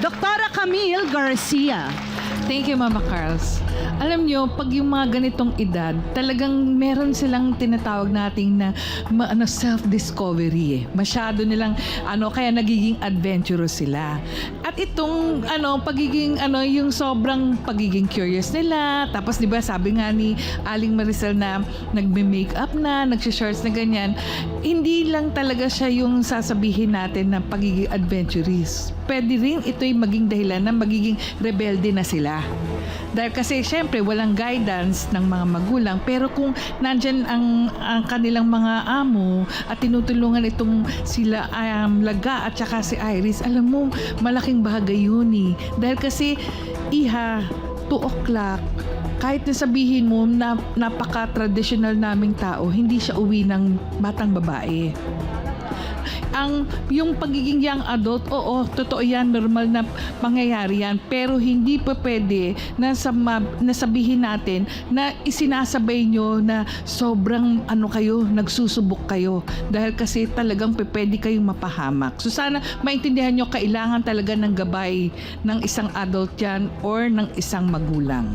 Dr. Camille Garcia. Thank you, Mama Carls. Alam nyo, pag yung mga ganitong edad, talagang meron silang tinatawag nating na ma- ano, self-discovery eh. Masyado nilang, ano, kaya nagiging adventurous sila. At itong, ano, pagiging, ano, yung sobrang pagiging curious nila. Tapos, di ba, sabi nga ni Aling Maricel na nagme-makeup na, nagsishorts na ganyan. Hindi lang talaga siya yung sasabihin natin na pagiging adventurous. Pwede rin ito'y maging dahilan na magiging rebelde na sila. Dahil kasi syempre walang guidance ng mga magulang pero kung nandyan ang, ang kanilang mga amo at tinutulungan itong sila um, Laga at saka si Iris, alam mo malaking bagay yun eh. Dahil kasi iha, 2 o'clock, kahit na sabihin mo na napaka-traditional naming tao, hindi siya uwi ng batang babae ang yung pagiging young adult, oo, totoo yan, normal na pangyayari yan. Pero hindi pa pwede na sa nasabihin natin na isinasabay nyo na sobrang ano kayo, nagsusubok kayo. Dahil kasi talagang pwede kayong mapahamak. So sana maintindihan nyo, kailangan talaga ng gabay ng isang adult yan or ng isang magulang.